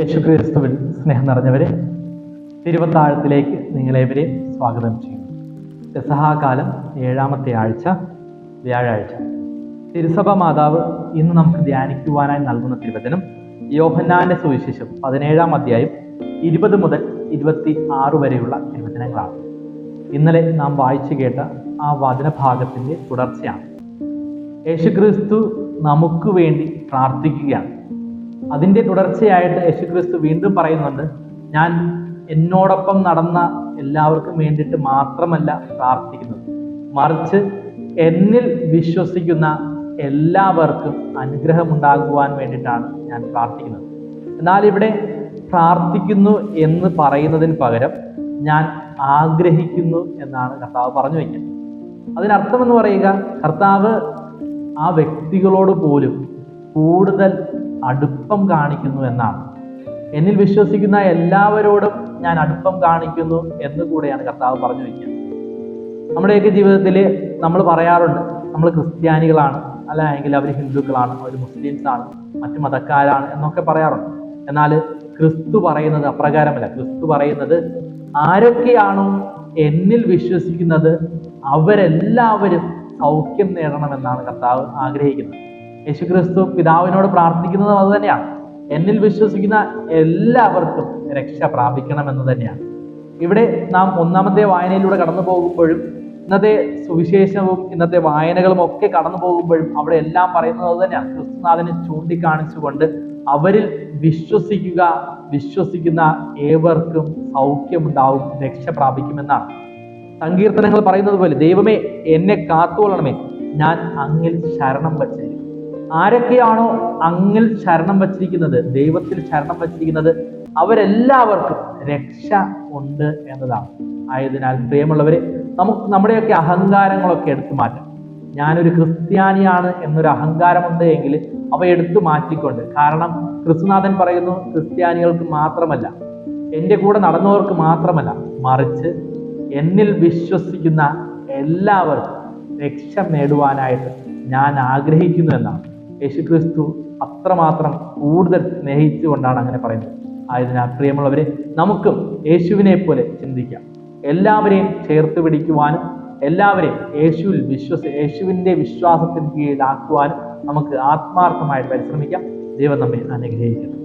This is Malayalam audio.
യേശുക്രിസ്തുവിൽ സ്നേഹം നിറഞ്ഞവരെ തിരുവത്താഴത്തിലേക്ക് നിങ്ങളേവരെയും സ്വാഗതം ചെയ്യുന്നു. രസഹാകാലം ഏഴാമത്തെ ആഴ്ച വ്യാഴാഴ്ച. തിരുസഭ മാതാവ് ഇന്ന് നമുക്ക് ധ്യാനിക്കുവാനായി നൽകുന്ന തിരുവചനം യോഹന്നാന്റെ സുവിശേഷം പതിനേഴാം അധ്യായം ഇരുപത് മുതൽ ഇരുപത്തി ആറ് വരെയുള്ള തിരുവചനങ്ങളാണ്. ഇന്നലെ നാം വായിച്ചു കേട്ട ആ വചനഭാഗത്തിന്റെ തുടർച്ചയാണ്. യേശുക്രിസ്തു നമുക്ക് വേണ്ടി പ്രാർത്ഥിക്കുകയാണ്. അതിന്റെ തുടർച്ചയായിട്ട് യേശുക്രിസ്തു വീണ്ടും പറയുന്നുണ്ട് ഞാൻ എന്നോടൊപ്പം നടന്ന എല്ലാവർക്കും വേണ്ടിയിട്ട് മാത്രമല്ല പ്രാർത്ഥിക്കുന്നത്. മറിച്ച് എന്നിൽ വിശ്വസിക്കുന്ന എല്ലാവർക്കും അനുഗ്രഹമുണ്ടാകുവാൻ വേണ്ടിയിട്ടാണ് ഞാൻ പ്രാർത്ഥിക്കുന്നത്. എന്നാൽ ഇവിടെ പ്രാർത്ഥിക്കുന്നു എന്ന് പറയുന്നതിന് പകരം ഞാൻ ആഗ്രഹിക്കുന്നു എന്നാണ് കർത്താവ് പറഞ്ഞു വയ്ക്കുന്നത് അതിനർത്ഥം എന്ന് പറയുക കർത്താവ് ആ വ്യക്തികളോട് പോലും കൂടുതൽ അടുപ്പം കാണിക്കുന്നു എന്നാണ്. എന്നിൽ വിശ്വസിക്കുന്ന എല്ലാവരോടും ഞാൻ അടുപ്പം കാണിക്കുന്നു എന്ന് കൂടെയാണ് കർത്താവ് പറഞ്ഞു വയ്ക്കുന്നത് നമ്മുടെയൊക്കെ ജീവിതത്തിൽ നമ്മൾ പറയാറുണ്ട് നമ്മൾ ക്രിസ്ത്യാനികളാണ് അല്ല എങ്കിൽ അവർ ഹിന്ദുക്കളാണ് അവർ മുസ്ലിംസ് ആണ് മറ്റു മതക്കാരാണ് എന്നൊക്കെ പറയാറുണ്ട്. എന്നാൽ ക്രിസ്തു പറയുന്നത് അപ്രകാരമല്ല. ക്രിസ്തു പറയുന്നത് ആരൊക്കെയാണോ എന്നിൽ വിശ്വസിക്കുന്നത് അവരെല്ലാവരും സൗഖ്യം നേടണമെന്നാണ് കർത്താവ് ആഗ്രഹിക്കുന്നത്. യേശുക്രിസ്തു പിതാവിനോട് പ്രാർത്ഥിക്കുന്നത് അത് തന്നെയാണ്. എന്നിൽ വിശ്വസിക്കുന്ന എല്ലാവർക്കും രക്ഷ പ്രാപിക്കണം എന്ന് തന്നെയാണ്. ഇവിടെ നാം ഒന്നാമത്തെ വായനയിലൂടെ കടന്നു പോകുമ്പോഴും ഇന്നത്തെ സുവിശേഷവും ഇന്നത്തെ വായനകളും ഒക്കെ കടന്നു പോകുമ്പോഴും അവിടെ എല്ലാം പറയുന്നത് അത് തന്നെയാണ്. ക്രിസ്തുനാഥനെ ചൂണ്ടിക്കാണിച്ചുകൊണ്ട് അവരിൽ വിശ്വസിക്കുക വിശ്വസിക്കുന്ന ഏവർക്കും സൗഖ്യമുണ്ടാവും രക്ഷ പ്രാപിക്കുമെന്നാണ്. സങ്കീർത്തനങ്ങൾ പറയുന്നത് പോലെ ദൈവമേ എന്നെ കാത്തുകൊള്ളണമേ. ഞാൻ അങ്ങിൽ ശരണം വച്ചിരിക്കുന്നു. ആരൊക്കെയാണോ അങ്ങിൽ ശരണം വച്ചിരിക്കുന്നത് ദൈവത്തിൽ ശരണം വച്ചിരിക്കുന്നത് അവരെല്ലാവർക്കും രക്ഷ ഉണ്ട് എന്നതാണ്. ആയതിനാൽ പ്രിയമുള്ളവരെ നമുക്ക് നമ്മുടെയൊക്കെ അഹങ്കാരങ്ങളൊക്കെ എടുത്തു മാറ്റാം. ഞാനൊരു ക്രിസ്ത്യാനിയാണ് എന്നൊരു അഹങ്കാരമുണ്ട് എങ്കിൽ അവ എടുത്തു മാറ്റിക്കൊണ്ട് കാരണം ക്രിസ്തുനാഥൻ പറയുന്നു ക്രിസ്ത്യാനികൾക്ക് മാത്രമല്ല എന്റെ കൂടെ നടന്നവർക്ക് മാത്രമല്ല മറിച്ച് എന്നിൽ വിശ്വസിക്കുന്ന എല്ലാവർക്കും രക്ഷ നേടുവാനായിട്ട് ഞാൻ ആഗ്രഹിക്കുന്നു എന്നാണ്. യേശുക്രിസ്തു അത്രമാത്രം കൂടുതൽ സ്നേഹിച്ചുകൊണ്ടാണ് അങ്ങനെ പറയുന്നത്. ആയതിനാൽ പ്രിയമുള്ളവരെ നമുക്കും യേശുവിനെ പോലെ ചിന്തിക്കാം. എല്ലാവരെയും ചേർത്ത് പിടിക്കുവാനും എല്ലാവരെയും യേശുവിൽ വിശ്വസ യേശുവിന്റെ വിശ്വാസത്തിന് കീഴിലാക്കുവാനും നമുക്ക് ആത്മാർത്ഥമായി പരിശ്രമിക്കാം. ദൈവം നമ്മെ അനുഗ്രഹിക്കുന്നു